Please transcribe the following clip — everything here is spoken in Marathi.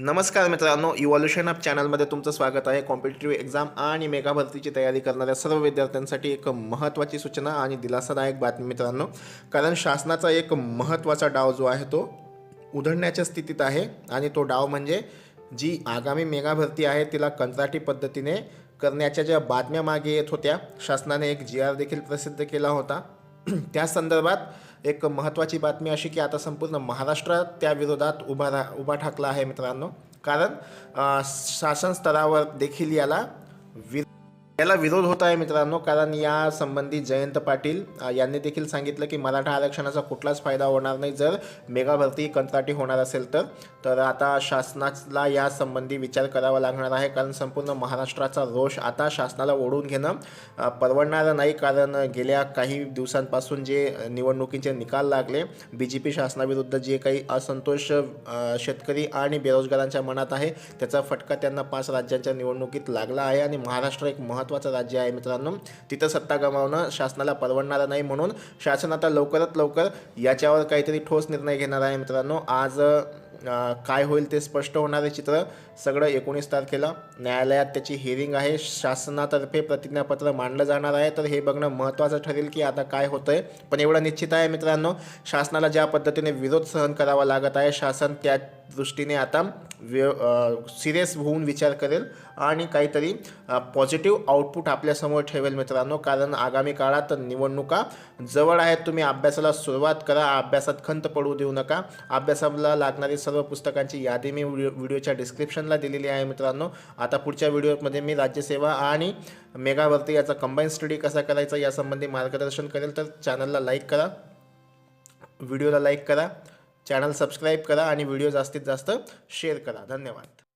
नमस्कार मित्रांनो इव्हॉल्युशन ऑफ चॅनलमध्ये तुमचं स्वागत आहे. कॉम्पिटेटिव्ह एक्झाम आणि मेगा भरतीची तयारी करणाऱ्या सर्व विद्यार्थ्यांसाठी एक महत्त्वाची सूचना आणि दिलासादायक बातमी मित्रांनो. कारण शासनाचा एक महत्त्वाचा डाव जो आहे तो उधळण्याच्या स्थितीत आहे आणि तो डाव म्हणजे जी आगामी मेगा भरती आहे तिला कंत्राटी पद्धतीने करण्याच्या ज्या बातम्या मागे येत होत्या शासनाने एक जी आर देखील प्रसिद्ध केला होता. त्या संदर्भात एक महत्त्वाची बातमी अशी की आता संपूर्ण महाराष्ट्र त्या विरोधात उभा रा उभा ठाकला आहे मित्रांनो. कारण शासन स्तरावर देखील याला वि याला विरोध होत आहे मित्रांनो. कारण या संबंधी जयंत पाटील यांनी देखील सांगितलं की मराठा आरक्षणाचा कुठलाच फायदा होणार नाही. जर मेगा भरती कंत्राटी होणार असेल तर तर आता शासनाला या संबंधी विचार करावा लागणार आहे. कारण संपूर्ण महाराष्ट्राचा रोष आता शासनाला ओढून घेणं परवडणारं नाही. कारण गेल्या काही दिवसांपासून जे निवडणुकीचे निकाल लागले बी जे पी शासनाविरुद्ध जे काही असंतोष शेतकरी आणि बेरोजगारांच्या मनात आहे त्याचा फटका त्यांना पाच राज्यांच्या निवडणुकीत लागला आहे. आणि महाराष्ट्र एक महत्त्वाचं राज्य आहे मित्रांनो. तिथं सत्ता गमावणं शासनाला परवडणारं नाही म्हणून शासन आता लवकरात लवकर याच्यावर काहीतरी ठोस निर्णय घेणार आहे मित्रांनो. आज काय होईल ते स्पष्ट होणारे चित्र. सगळं एकोणीस तारखेला न्यायालयात त्याची हिअरिंग आहे. शासनातर्फे प्रतिज्ञापत्र मांडलं जाणार आहे. तर हे बघणं महत्त्वाचं ठरेल की आता काय होतं आहे पण एवढं निश्चित आहे मित्रांनो शासनाला ज्या पद्धतीने विरोध सहन करावा लागत आहे शासन त्या दृष्टीने आता व्य सिरियस होऊन विचार करेल आणि काहीतरी पॉझिटिव्ह आउटपुट आपल्यासमोर ठेवेल मित्रांनो. कारण आगामी काळात निवडणुका जवळ आहेत. तुम्ही अभ्यासाला सुरुवात करा. अभ्यासात खंत पडू देऊ नका. अभ्यासाला लागणारी सर्व पुस्तकांची यादी मी व्हिडिओ व्हिडिओच्या डिस्क्रिप्शनला दिलेली आहे मित्रांनो. आता पुढच्या व्हिडिओमध्ये मी राज्यसेवा आणि मेगावरती याचा कंबाईन स्टडी कसा करायचा यासंबंधी मार्गदर्शन करेल. तर चॅनलला लाईक करा. व्हिडिओला लाईक करा. चॅनल सबस्क्राईब करा आणि व्हिडिओ जास्तीत जास्त शेअर करा. धन्यवाद.